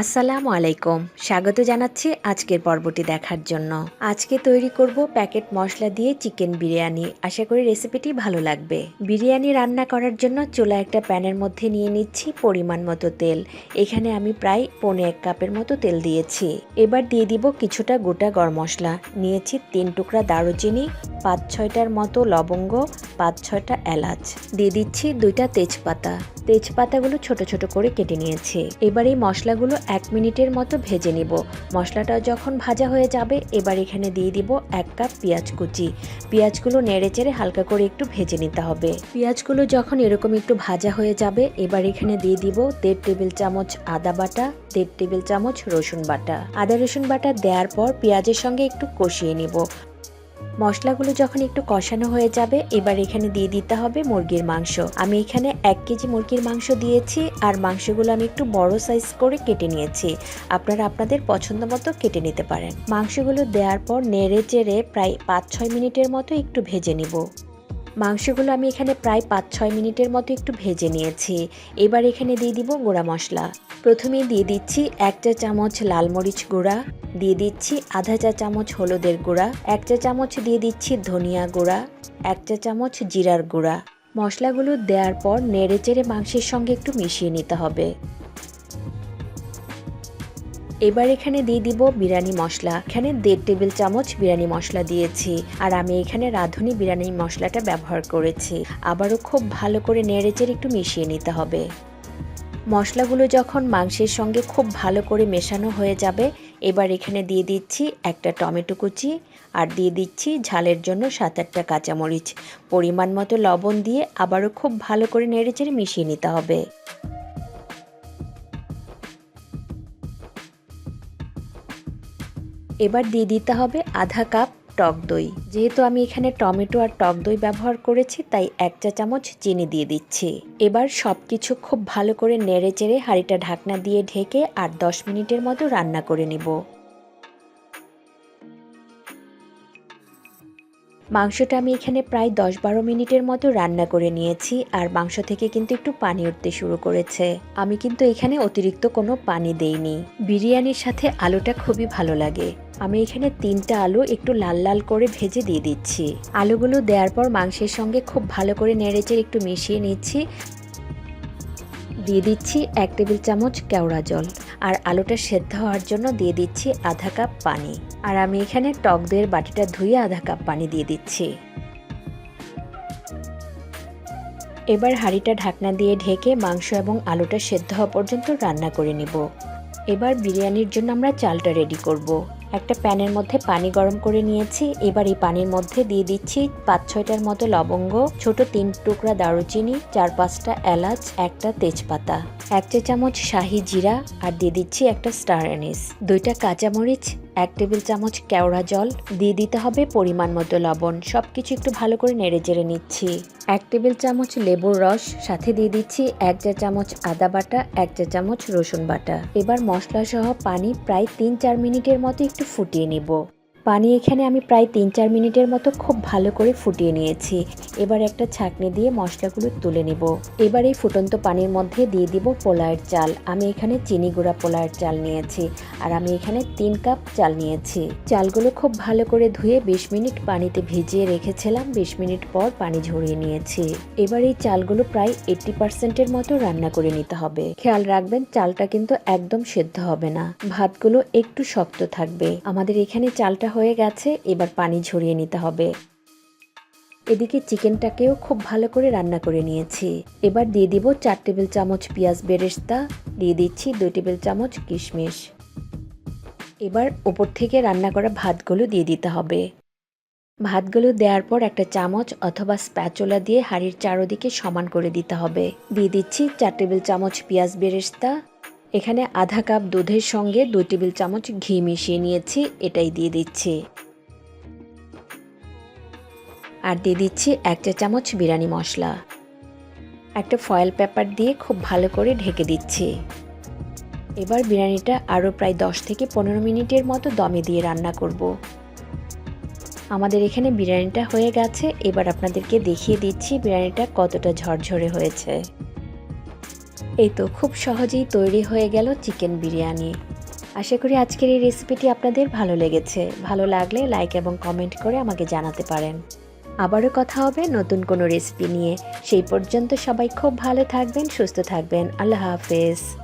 আসসালামু আলাইকুম। স্বাগত জানাচ্ছি আজকের পর্বটি দেখার জন্য। আজকে তৈরি করব প্যাকেট মশলা দিয়ে চিকেন বিরিয়ানি। আশা করি রেসিপিটি ভালো লাগবে। বিরিয়ানি রান্না করার জন্য চুলা একটা প্যানের মধ্যে নিয়ে নিচ্ছি পরিমাণ মতো তেল। এখানে আমি প্রায় পৌনে এক কাপের মতো তেল দিয়েছি। এবার দিয়ে দিব কিছুটা গোটা গরম মশলা। নিয়েছি তিন টুকরা দারুচিনি। পাঁচ ছয়টার মতো লবঙ্গ পাঁচ ছয়টা এলাচ। দিয়ে দিচ্ছি দুইটা তেজপাতা। তেজপাতাগুলো ছোট ছোট করে কেটে নিয়েছি। এবার এই মশলাগুলো এক মিনিটের মতো ভেজে নিব। মশলাটা যখন ভাজা হয়ে যাবে, এবার এখানে দিয়ে দিব এক কাপ পেঁয়াজ কুচি। পেঁয়াজগুলো নেড়ে চেড়ে হালকা করে একটু ভেজে নিতে হবে। পেঁয়াজগুলো যখন এরকম একটু ভাজা হয়ে যাবে, এবার এখানে দিয়ে দিব দেড় টেবিল চামচ আদা বাটা, দেড় টেবিল চামচ রসুন বাটা। আদা রসুন বাটা দেওয়ার পর পেঁয়াজের সঙ্গে একটু কষিয়ে নিব। মশলাগুলো যখন একটু কষানো হয়ে যাবে, এবার এখানে দিয়ে দিতে হবে মুরগির মাংস। আমি এখানে এক কেজি মুরগির মাংস দিয়েছি, আর মাংসগুলো আমি একটু বড় সাইজ করে কেটে নিয়েছি। আপনারা আপনাদের পছন্দ মতো কেটে নিতে পারেন। মাংসগুলো দেওয়ার পর নেড়ে চেড়ে প্রায় পাঁচ ছয় মিনিটের মতো একটু ভেজে নিব। মাংসগুলো আমি এখানে প্রায় পাঁচ ছয় মিনিটের মতো একটু ভেজে নিয়েছি। এবার এখানে দিয়ে দিব গোড়া মশলা। প্রথমে দিয়ে দিচ্ছি এক চা চামচ লাল মরিচ গুঁড়া, দিয়ে দিচ্ছি আধা চা চামচ হলুদের গুঁড়া, এক চা চামচ দিয়ে দিচ্ছি ধনিয়া গুঁড়া, এক চা চামচ জিরার গুঁড়া। মশলাগুলো দেওয়ার পর নেড়ে চেড়ে মাংসের সঙ্গে একটু মিশিয়ে নিতে হবে। এবার এখানে দিয়ে দিব বিরিয়ানি মশলা। এখানে দেড় টেবিল চামচ বিরিয়ানি মশলা দিয়েছি। আর আমি এখানে রাঁধুনি বিরিয়ানি মশলাটা ব্যবহার করেছি। আবারও খুব ভালো করে নেড়েচেড়ে একটু মিশিয়ে নিতে হবে। মশলাগুলো যখন মাংসের সঙ্গে খুব ভালো করে মেশানো হয়ে যাবে, এবার এখানে দিয়ে দিচ্ছি একটা টমেটো কুচি আর দিয়ে দিচ্ছি ঝালের জন্য সাত আটটা কাঁচামরিচ। পরিমাণ মতো লবণ দিয়ে আবারও খুব ভালো করে নেড়েচেড়ে মিশিয়ে নিতে হবে। এবার দিয়ে দিতে হবে আধা কাপ টক দই। যেহেতু আমি এখানে টমেটো আর টক দই ব্যবহার করেছি, তাই এক চা চামচ চিনি দিয়ে দিচ্ছি। এবার সব কিছু খুব ভালো করে নেড়ে চেড়ে হাঁড়িটা ঢাকনা দিয়ে ঢেকে আর দশ মিনিটের মতো রান্না করে নিব। মাংসটা আমি এখানে প্রায় দশ বারো মিনিটের মতো রান্না করে নিয়েছি, আর মাংস থেকে কিন্তু একটু পানি উঠতে শুরু করেছে। আমি কিন্তু এখানে অতিরিক্ত কোনো পানি দেইনি। বিরিয়ানির সাথে আলুটা খুবই ভালো লাগে। আমি এখানে তিনটা আলু একটু লাল লাল করে ভেজে দিয়ে দিচ্ছি। আলুগুলো দেওয়ার পর মাংসের সঙ্গে খুব ভালো করে নেড়েচে একটু মিশিয়ে নিচ্ছি। দিয়ে দিচ্ছি এক টেবিল চামচ কেওড়া জল আর আলুটা সেদ্ধ হওয়ার জন্য দিয়ে দিচ্ছি আধা কাপ পানি। আর আমি এখানে টক দইয়ের বাটিটা ধুয়ে আধা কাপ পানি দিয়ে দিচ্ছি। এবার হাঁড়িটা ঢাকনা দিয়ে ঢেকে মাংস এবং আলুটা সেদ্ধ হওয়া পর্যন্ত রান্না করে নিব। এবার বিরিয়ানির জন্য আমরা চালটা রেডি করব। একটা প্যানের মধ্যে পানি গরম করে নিয়েছি। এবার এই পানির মধ্যে দিয়ে দিচ্ছি পাঁচ ছয়টার মতো লবঙ্গ, ছোট তিন টুকরা দারুচিনি, চার পাঁচটা এলাচ, একটা তেজপাতা। এক চা চামচ শাহি জিরা আর দিয়ে দিচ্ছি একটা স্টার অ্যানিস। দুইটা কাঁচামরিচ এক টেবিল চামচ কেওড়া জল, দিয়ে দিতে হবে পরিমাণ মতো লবণ। সব কিছু একটু ভালো করে নেড়ে চেড়ে নিচ্ছি। এক টেবিল চামচ লেবুর রস, সাথে দিয়ে দিচ্ছি এক চা চামচ আদা বাটা, এক চা চামচ রসুন বাটা। এবার মশলা সহ পানি প্রায় তিন চার মিনিটের মতো একটু ফুটিয়ে নেব। পানি এখানে আমি প্রায় তিন চার মিনিটের মতো খুব ভালো করে ফুটিয়ে নিয়েছি। এবার একটা ছাঁকনি দিয়ে মশলাগুলো তুলে নেব। এবার এই ফুটন্ত পানির মধ্যে দিয়ে দিব পোলায়ের চাল। আমি এখানে চিনি গুঁড়া পোলায়ের চাল নিয়েছি আর আমি এখানে তিন কাপ চাল নিয়েছি। চালগুলো খুব ভালো করে ধুয়ে বিশ মিনিট পানিতে ভিজিয়ে রেখেছিলাম। বিশ মিনিট পর পানি ঝরিয়ে নিয়েছি। এবার এই চালগুলো প্রায় এইট্টি পার্সেন্টের মতো রান্না করে নিতে হবে। খেয়াল রাখবেন, চালটা কিন্তু একদম সেদ্ধ হবে না। ভাতগুলো একটু শক্ত থাকবে। আমাদের এখানে চালটা হয়ে গেছে, এবার পানি ঝরিয়ে নিতে হবে। এদিকে চিকেনটাকেও খুব ভালো করে রান্না করে নিয়েছি। এবার দিয়ে দিব চার টেবিল চামচ পেঁয়াজ বেরেস্তা, দিয়ে দিচ্ছি দুই টেবিল চামচ কিশমিশ। এবার ওপর থেকে রান্না করা ভাতগুলো দিয়ে দিতে হবে। ভাতগুলো দেওয়ার পর একটা চামচ অথবা স্প্যাচোলা দিয়ে হাঁড়ির চারোদিকে সমান করে দিতে হবে। দিয়ে দিচ্ছি চার টেবিল চামচ পেঁয়াজ বেরেস্তা এখানে আধা কাপ দুধের সঙ্গে দুই টেবিল চামচ ঘি মিশিয়ে নিয়েছি, এটাই দিয়ে দিচ্ছি। আর দিয়ে দিচ্ছি এক চা চামচ বিরিয়ানি মশলা। একটা ফয়েল পেপার দিয়ে খুব ভালো করে ঢেকে দিচ্ছি। এবার বিরিয়ানিটা আরও প্রায় দশ থেকে পনেরো মিনিটের মতো দমে দিয়ে রান্না করব। আমাদের এখানে বিরিয়ানিটা হয়ে গেছে, এবার আপনাদেরকে দেখিয়ে দিচ্ছি বিরিয়ানিটা কতটা ঝরঝরে হয়েছে। এই তো, খুব সহজেই তৈরি হয়ে গেল চিকেন বিরিয়ানি। আশা করি আজকের এই রেসিপিটি আপনাদের ভালো লেগেছে। ভালো লাগলে লাইক এবং কমেন্ট করে আমাকে জানাতে পারেন। আবারও কথা হবে নতুন কোনো রেসিপি নিয়ে। সেই পর্যন্ত সবাই খুব ভালো থাকবেন, সুস্থ থাকবেন। আল্লাহ হাফেজ।